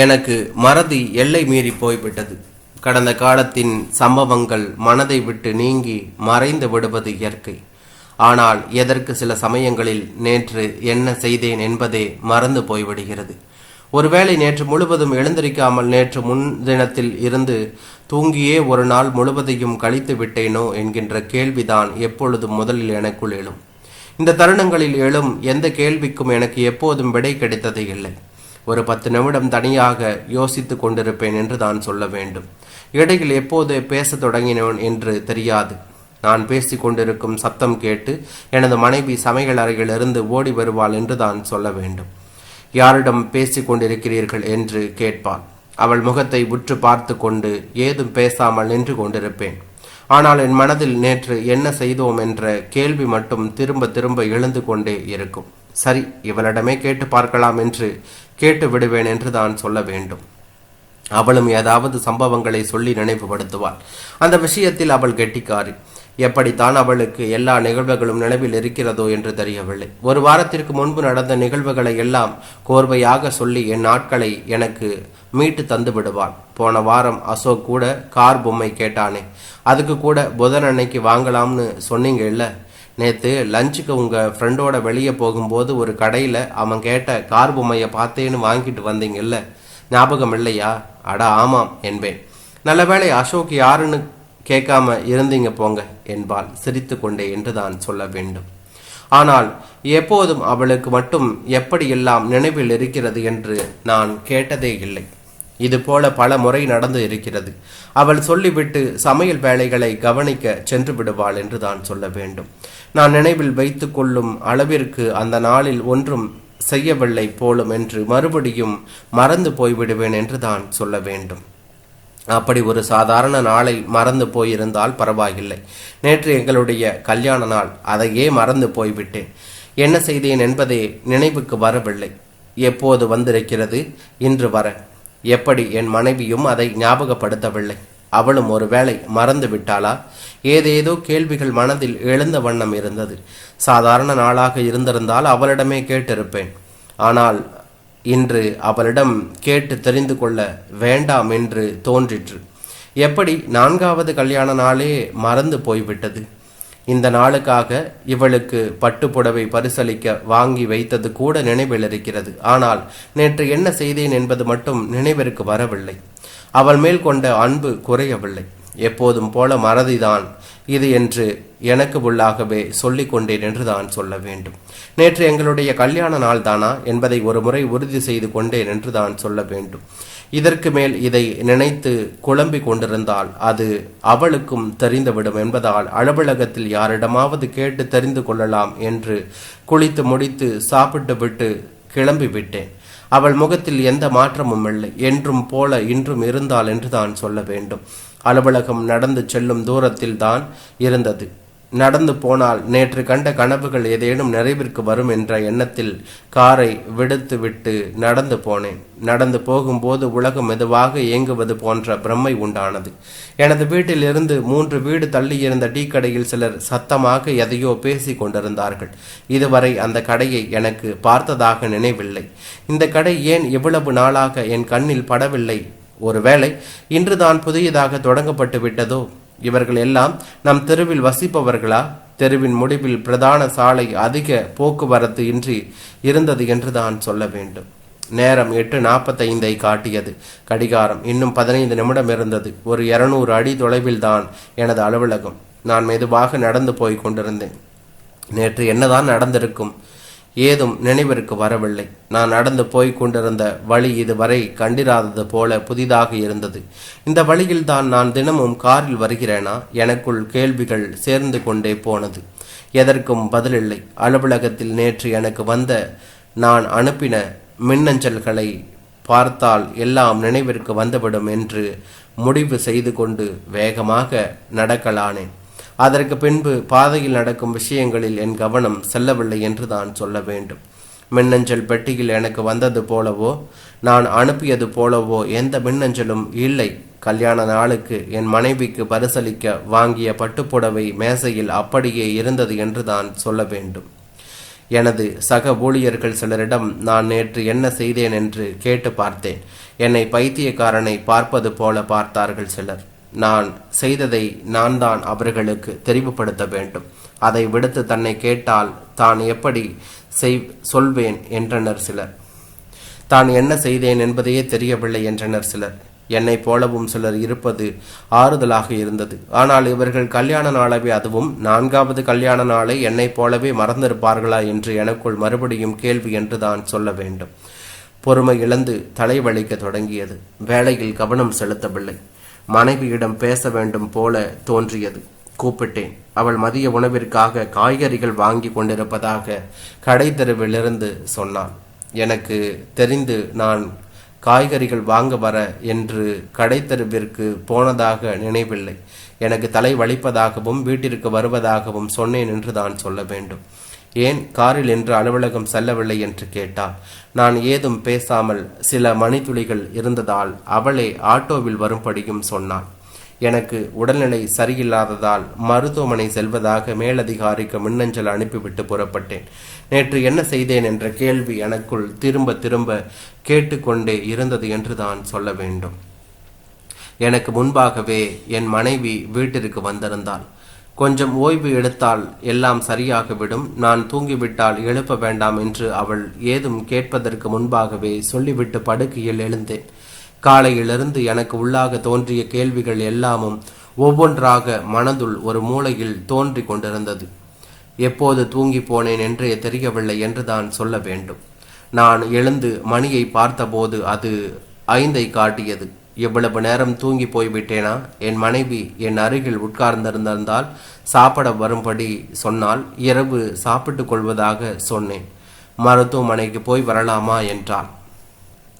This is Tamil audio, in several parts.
எனக்கு மறதி எல்லை மீறி போய்விட்டது. கடந்த காலத்தின் சம்பவங்கள் மனதை விட்டு நீங்கி மறைந்து விடுவது இயற்கை. ஆனால் எதற்கு சில சமயங்களில் நேற்று என்ன செய்தேன் என்பதே மறந்து போய்விடுகிறது. ஒருவேளை நேற்று முழுவதும் எழுந்திருக்காமல் நேற்று முன்தினத்தில் இருந்து தூங்கியே ஒரு நாள் முழுவதையும் கழித்து விட்டேனோ என்கின்ற கேள்விதான் எப்பொழுதும் முதலில் எனக்குள் எழும். இந்த தருணங்களில் எழும் எந்த கேள்விக்கும் எனக்கு எப்போதும் விடை கிடைத்ததே இல்லை. ஒரு பத்து நிமிடம் தனியாக யோசித்து கொண்டிருப்பேன் என்று தான் சொல்ல வேண்டும். இடையில் எப்போது பேசத் தொடங்கினோன் என்று தெரியாது. நான் பேசி கொண்டிருக்கும் சத்தம் கேட்டு எனது மனைவி சமையல் அறையிலிருந்து ஓடி வருவாள் என்று தான் சொல்ல வேண்டும். யாரிடம் பேசிக் கொண்டிருக்கிறீர்கள் என்று கேட்பாள். அவள் முகத்தை உற்று பார்த்து கொண்டு ஏதும் பேசாமல் நின்று கொண்டிருப்பேன். ஆனால் என் மனதில் நேற்று என்ன செய்தோம் என்ற கேள்வி மட்டும் திரும்ப திரும்ப எழுந்து கொண்டே இருக்கும். சரி இவளிடமே கேட்டு பார்க்கலாம் என்று கேட்டு விடுவேன் என்று தான் சொல்ல வேண்டும். அவளும் ஏதாவது சம்பவங்களை சொல்லி நினைவுபடுத்துவாள். அந்த விஷயத்தில் அவள் கெட்டிக்காரி. எப்படித்தான் அவளுக்கு எல்லா நிகழ்வுகளும் நினைவில் இருக்கிறதோ என்று தெரியவில்லை. ஒரு வாரத்திற்கு முன்பு நடந்த நிகழ்வுகளை எல்லாம் கோர்வையாக சொல்லி என் நாட்களை எனக்கு மீட்டு தந்து விடுவாள். போன வாரம் அசோக் கூட கார் பொம்மை கேட்டானே. அதுக்கு கூட புதன் அன்னைக்கு வாங்கலாம்னு சொன்னீங்க இல்லை? நேற்று லஞ்சுக்கு உங்கள் ஃப்ரெண்டோட வெளியே போகும்போது ஒரு கடையில் அவன் கேட்ட கார் பொம்மையை பார்த்தேன்னு வாங்கிட்டு வந்தீங்கல்ல ஞாபகம் இல்லையா? அடா ஆமாம் என்பேன். நல்லவேளை அசோக் யாருன்னு கேட்காம இருந்தீங்க போங்க என்பாள் சிரித்து கொண்டே என்று தான் சொல்ல வேண்டும். ஆனால் எப்போதும் அவளுக்கு மட்டும் எப்படியெல்லாம் நினைவில் இருக்கிறது என்று நான் கேட்டதே இல்லை. இது போல பல முறை நடந்து இருக்கிறது. அவள் சொல்லிவிட்டு சமையல் வேலைகளை கவனிக்க சென்று விடுவாள் என்று தான் சொல்ல வேண்டும். நான் நினைவில் வைத்து கொள்ளும் அளவிற்கு அந்த நாளில் ஒன்றும் செய்யவில்லை போலும் என்று மறுபடியும் மறந்து போய்விடுவேன் என்று தான் சொல்ல வேண்டும். அப்படி ஒரு சாதாரண நாளை மறந்து போயிருந்தால் பரவாயில்லை. நேற்று எங்களுடைய கல்யாண நாள். அதையே மறந்து போய்விட்டேன். என்ன செய்தேன் என்பதே நினைவுக்கு வரவில்லை. எப்போது வந்திருக்கிறது? இன்று வர. எப்படி என் மனைவியும் அதை ஞாபகப்படுத்தவில்லை? அவளும் ஒருவேளை மறந்து விட்டாளா? ஏதேதோ கேள்விகள் மனதில் எழுந்த வண்ணம் இருந்தது. சாதாரண நாளாக இருந்திருந்தால் அவளிடமே கேட்டிருப்பேன். ஆனால் இன்று அவளிடம் கேட்டு தெரிந்து கொள்ள வேண்டாம் என்று தோன்றிற்று. எப்படி நான்காவது கல்யாண நாளே மறந்து போய்விட்டது? இந்த நாளுக்காக இவளுக்கு பட்டுப்புடவை பரிசளிக்க வாங்கி வைத்தது கூட நினைவில் இருக்கிறது ஆனால் நேற்று என்ன செய்தேன் என்பது மட்டும் நினைவிற்கு வரவில்லை. அவள் மேல் கொண்ட அன்பு குறையவில்லை. எப்போதும் போல மறதிதான் இது என்று எனக்கு உள்ளாகவே சொல்லிக் கொண்டேன் என்று தான் சொல்ல வேண்டும். நேற்று எங்களுடைய கல்யாண நாள் தானா என்பதை ஒரு முறை உறுதி செய்து கொண்டேன் என்று தான் சொல்ல வேண்டும். இதற்கு மேல் இதை நினைத்து குழம்பிக் கொண்டிருந்தால் அது அவளுக்கும் தெரிந்துவிடும் என்பதால் அலுவலகத்தில் யாரிடமாவது கேட்டு தெரிந்து கொள்ளலாம் என்று குளித்து முடித்து சாப்பிட்டு விட்டு அவள் முகத்தில் எந்த மாற்றமும் இல்லை. என்றும் போல இன்றும் இருந்தாள் என்று தான் சொல்ல வேண்டும். அலுவலகம் நடந்து செல்லும் தூரத்தில் தான் இருந்தது. நடந்து போனால் நேற்று கண்ட கனவுகள் ஏதேனும் நிறைவிற்கு வரும் என்ற எண்ணத்தில் காரை விடுத்து விட்டு நடந்து போனேன். நடந்து போகும்போது உலகம் மெதுவாக இயங்குவது போன்ற பிரம்மை உண்டானது. எனது வீட்டில் இருந்து மூன்று வீடு தள்ளியிருந்த டீ கடையில் சிலர் சத்தமாக எதையோ பேசிக் கொண்டிருந்தார்கள். இதுவரை அந்த கடையை எனக்கு பார்த்ததாக நினைவில்லை. இந்த கடை ஏன் இவ்வளவு நாளாக என் கண்ணில் படவில்லை? ஒருவேளை இன்றுதான் புதியதாக தொடங்கப்பட்டு விட்டதோ? இவர்கள் எல்லாம் நம் தெருவில் வசிப்பவர்களா? தெருவின் முடிவில் பிரதான சாலை அதிக போக்குவரத்து இன்றி இருந்தது என்று தான் சொல்ல வேண்டும். நேரம் எட்டு நாற்பத்தைந்தை காட்டியது. கடிகாரம் இன்னும் பதினைந்து நிமிடம் இருந்தது. ஒரு இருநூறு அடி தொலைவில் தான் எனது அலுவலகம். நான் மெதுவாக நடந்து போய் கொண்டிருந்தேன். நேற்று என்னதான் நடந்திருக்கும்? ஏதும் நினைவிற்கு வரவில்லை. நான் நடந்து போய் கொண்டிருந்த வழி இதுவரை கண்டிராதது போல புதிதாக இருந்தது. இந்த வழியில் தான் நான் தினமும் காரில் வருகிறேனா? எனக்குள் கேள்விகள் சேர்ந்து கொண்டே போனது. எதற்கும் பதிலில்லை. அலுவலகத்தில் நேற்று எனக்கு வந்த நான் அனுப்பின மின்னஞ்சல்களை பார்த்தால் எல்லாம் நினைவிற்கு வந்துவிடும் என்று முடிவு செய்து கொண்டு வேகமாக நடக்கலானேன். அதற்கு பின்பு பாதையில் நடக்கும் விஷயங்களில் என் கவனம் செல்லவில்லை என்று தான் சொல்ல வேண்டும். மின்னஞ்சல் பெட்டியில் எனக்கு வந்தது போலவோ நான் அனுப்பியது போலவோ எந்த மின்னஞ்சலும் இல்லை. கல்யாண நாளுக்கு என் மனைவிக்கு பரிசளிக்க வாங்கிய பட்டுப்புடவை மேசையில் அப்படியே இருந்தது என்று தான் சொல்ல வேண்டும். எனது சக ஊழியர்கள் சிலரிடம் நான் நேற்று என்ன செய்தேன் என்று கேட்டு பார்த்தேன். என்னை பைத்தியக்காரனை பார்ப்பது போல பார்த்தார்கள் சிலர். நான் செய்ததை நான் தான் அவர்களுக்கு தெரிவுபடுத்த வேண்டும். அதை விடுத்து தன்னை கேட்டால் தான் எப்படி செய் சொல்வேன் என்றனர் சிலர். தான் என்ன செய்தேன் என்பதையே தெரியவில்லை என்றனர் சிலர். என்னை போலவும் சிலர் இருப்பது ஆறுதலாக இருந்தது. ஆனால் இவர்கள் கல்யாண நாளவே அதுவும் நான்காவது கல்யாண நாளை என்னைப் போலவே மறந்திருப்பார்களா என்று எனக்குள் மறுபடியும் கேள்வி என்று தான் சொல்ல வேண்டும். பொறுமை இழந்து தலைவலிக்க தொடங்கியது. வேலையில் கவனம் செலுத்தவில்லை. மனைவியிடம் பேச வேண்டும் போல தோன்றியது. கூப்பிட்டேன். அவள் மதிய உணவிற்காக காய்கறிகள் வாங்கி கொண்டிருப்பதாக கடை தெருவிலிருந்து சொன்னாள். எனக்கு தெரிந்து நான் காய்கறிகள் வாங்க வர என்று கடை தெருவிற்கு போனதாக நினைவில்லை. எனக்கு தலை வலிப்பதாகவும் வீட்டிற்கு வருவதாகவும் சொன்னேன் என்று தான் சொல்ல வேண்டும். ஏன் காரில் என்று அலுவலகம் செல்லவில்லை என்று கேட்டாள் நான் ஏதும் பேசாமல் சில மணித்துளிகள் இருந்ததால் அவளே ஆட்டோவில் வரும்படியும் சொன்னாள். எனக்கு உடல்நிலை சரியில்லாததால் மருத்துவமனை செல்வதாக மேலதிகாரிக்கு மின்னஞ்சல் அனுப்பிவிட்டு புறப்பட்டேன். நேற்று என்ன செய்தேன் என்ற கேள்வி எனக்குள் திரும்ப திரும்ப கேட்டுக்கொண்டே இருந்தது என்று தான் சொல்ல வேண்டும். எனக்கு முன்பாகவே என் மனைவி வீட்டிற்கு வந்திருந்தாள். கொஞ்சம் ஓய்வு எடுத்தால் எல்லாம் சரியாகிவிடும். நான் தூங்கிவிட்டால் எழுப்ப வேண்டாம் என்று அவள் ஏதும் கேட்பதற்கு முன்பாகவே சொல்லிவிட்டு படுக்கையில் எழுந்தேன். காலையிலிருந்து எனக்கு உள்ளாக தோன்றிய கேள்விகள் எல்லாமும் ஒவ்வொன்றாக மனதுள் ஒரு மூலையில் தோன்றிக் கொண்டிருந்தது. எப்போது தூங்கி போனேன் என்றே தெரியவில்லை என்று தான் சொல்ல வேண்டும். நான் எழுந்து மணியை பார்த்தபோது அது ஐந்தை காட்டியது. எவ்வளவு நேரம் தூங்கி போய்விட்டேனா? என் மனைவி என் அருகில் உட்கார்ந்திருந்திருந்தால் சாப்பிட வரும்படி சொன்னால் இரவு சாப்பிட்டுக் கொள்வதாக சொன்னேன். மருத்துவமனைக்கு போய் வரலாமா என்றாள்.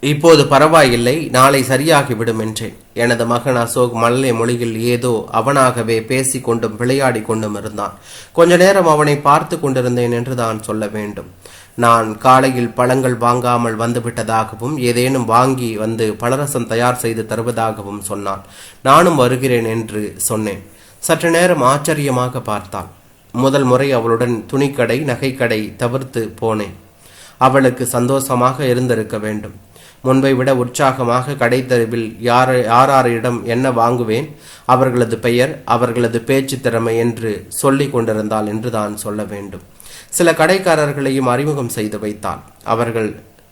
இப்போது பரவாயில்லை நாளை சரியாகிவிடும் என்றேன். எனது மகன் அசோக் மல்லை மொழியில் ஏதோ அவனாகவே பேசிக் கொண்டும் விளையாடி கொண்டும் இருந்தான். கொஞ்ச நேரம் அவனை பார்த்து கொண்டிருந்தேன் என்று தான் சொல்ல வேண்டும். நான் காலையில் பழங்கள் வாங்காமல் வந்துவிட்டதாகவும் ஏதேனும் வாங்கி வந்து பலரசம் தயார் செய்து தருவதாகவும் சொன்னான். நானும் வருகிறேன் என்று சொன்னேன். சற்று நேரம் ஆச்சரியமாக பார்த்தாள். முதல் முறை அவளுடன் துணிக்கடை நகைக்கடை தவிர்த்து போனேன். அவளுக்கு சந்தோஷமாக இருந்திருக்க வேண்டும். முன்பை விட உற்சாகமாக கடை தெருவில் யார் யாராரிடம் என்ன வாங்குவேன்? அவர்களது பெயர் அவர்களது பேச்சு திறமை என்று சொல்லிக் கொண்டிருந்தாள் என்று தான் சொல்ல வேண்டும். சில கடைக்காரர்களையும் அறிமுகம் செய்து வைத்தான். அவர்கள்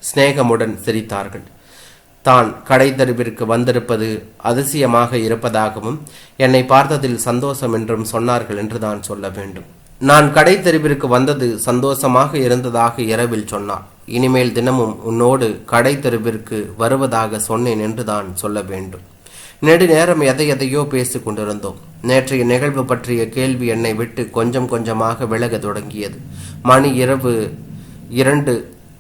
சிநேகமுடன் சிரித்தார்கள். தான் கடை தெருவிற்கு வந்திருப்பது அதிசயமாக இருப்பதாகவும் என்னை பார்த்ததில் சந்தோஷம் என்றும் சொன்னார்கள் என்று தான் சொல்ல வேண்டும். நான் கடை தெருவிற்கு வந்தது சந்தோஷமாக இருந்ததாக இரவில் சொன்னார். இனிமேல் தினமும் உன்னோடு கடை தெருவிற்கு வருவதாக சொன்னேன் என்று தான் சொல்ல வேண்டும். நெடு நேரம் எதை எதையோ பேசிக் கொண்டிருந்தோம். நேற்றைய நிகழ்வு பற்றிய கேள்வி என்னை விட்டு கொஞ்சம் கொஞ்சமாக விலக தொடங்கியது. மணி இரவு இரண்டு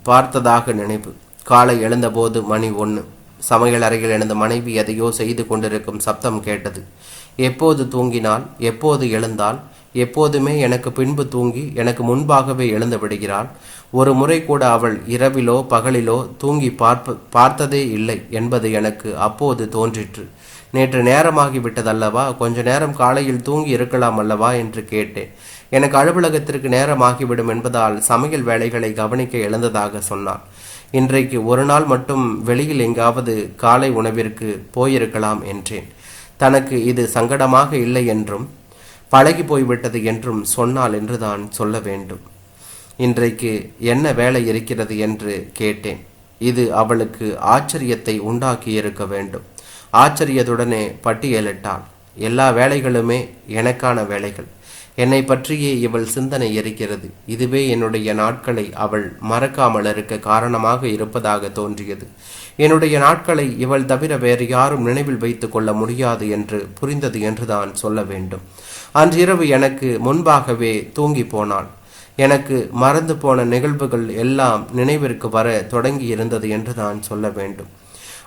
பார்த்ததாக நினைவு. காலை எழுந்தபோது மணி ஒன்று. சமையல் அறையில் எனது மனைவி எதையோ செய்து கொண்டிருக்கும் சப்தம் கேட்டது. எப்போது தூங்கினால் எப்போது எழுந்தால் எப்போதுமே எனக்கு பின்பு தூங்கி எனக்கு முன்பாகவே எழுந்து விடுகிறாள். ஒரு முறை கூட அவள் இரவிலோ பகலிலோ தூங்கி பார்ப்ப பார்த்ததே இல்லை என்பது எனக்கு அப்போது தோன்றிற்று. நேற்று நேரமாகிவிட்டதல்லவா? கொஞ்ச நேரம் காலையில் தூங்கி இருக்கலாம் அல்லவா? என்று கேட்டேன். எனக்கு அலுவலகத்திற்கு நேரமாகிவிடும் என்பதால் சமையல் வேலைகளை கவனிக்க எழுந்ததாக சொன்னாள் இன்றைக்கு ஒரு நாள் மட்டும் வெளியில் எங்காவது காலை உணவிற்கு போயிருக்கலாம் என்றேன். தனக்கு இது சங்கடமாக இல்லை என்றும் பழகி போய்விட்டது என்றும் சொன்னால் என்று தான் சொல்ல வேண்டும். இன்றைக்கு என்ன வேலை இருக்கிறது என்று கேட்டேன். இது அவளுக்கு ஆச்சரியத்தை உண்டாக்கி இருக்க வேண்டும். ஆச்சரியத்துடனே பட்டியலிட்டாள். எல்லா வேலைகளுமே எனக்கான வேலைகள். என்னை பற்றியே இவள் சிந்தனை இருக்கிறது இதுவே என்னுடைய நாட்களை அவள் மறக்காமல் இருக்க காரணமாக இருப்பதாக தோன்றியது. என்னுடைய நாட்களை இவள் தவிர வேறு யாரும் நினைவில் வைத்துக் கொள்ள முடியாது என்று புரிந்தது என்றுதான் சொல்ல வேண்டும். அன்றிரவு எனக்கு முன்பாகவே தூங்கி போனாள். எனக்கு மறந்து போன நிகழ்வுகள் எல்லாம் நினைவிற்கு வர தொடங்கி இருந்தது என்று தான் சொல்ல வேண்டும்.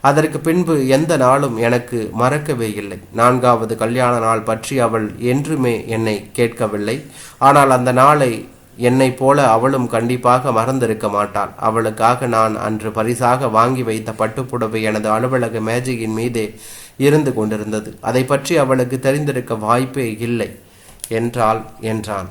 அதற்கு பின்பு எந்த நாளும் எனக்கு மறக்கவே இல்லை. நான்காவது கல்யாண நாள் பற்றி அவள் என்றுமே என்னை கேட்கவில்லை. ஆனால் அந்த நாளை என்னை போல அவளும் கண்டிப்பாக மறந்திருக்க மாட்டாள். அவளுக்காக நான் அன்று பரிசாக வாங்கி வைத்த பட்டுப்புடவை எனது அலுவலக மேஜையின் மீதே இருந்து கொண்டிருந்தது. அதை பற்றி அவளுக்கு தெரிந்திருக்க வாய்ப்பே இல்லை என்றாள் என்றான்.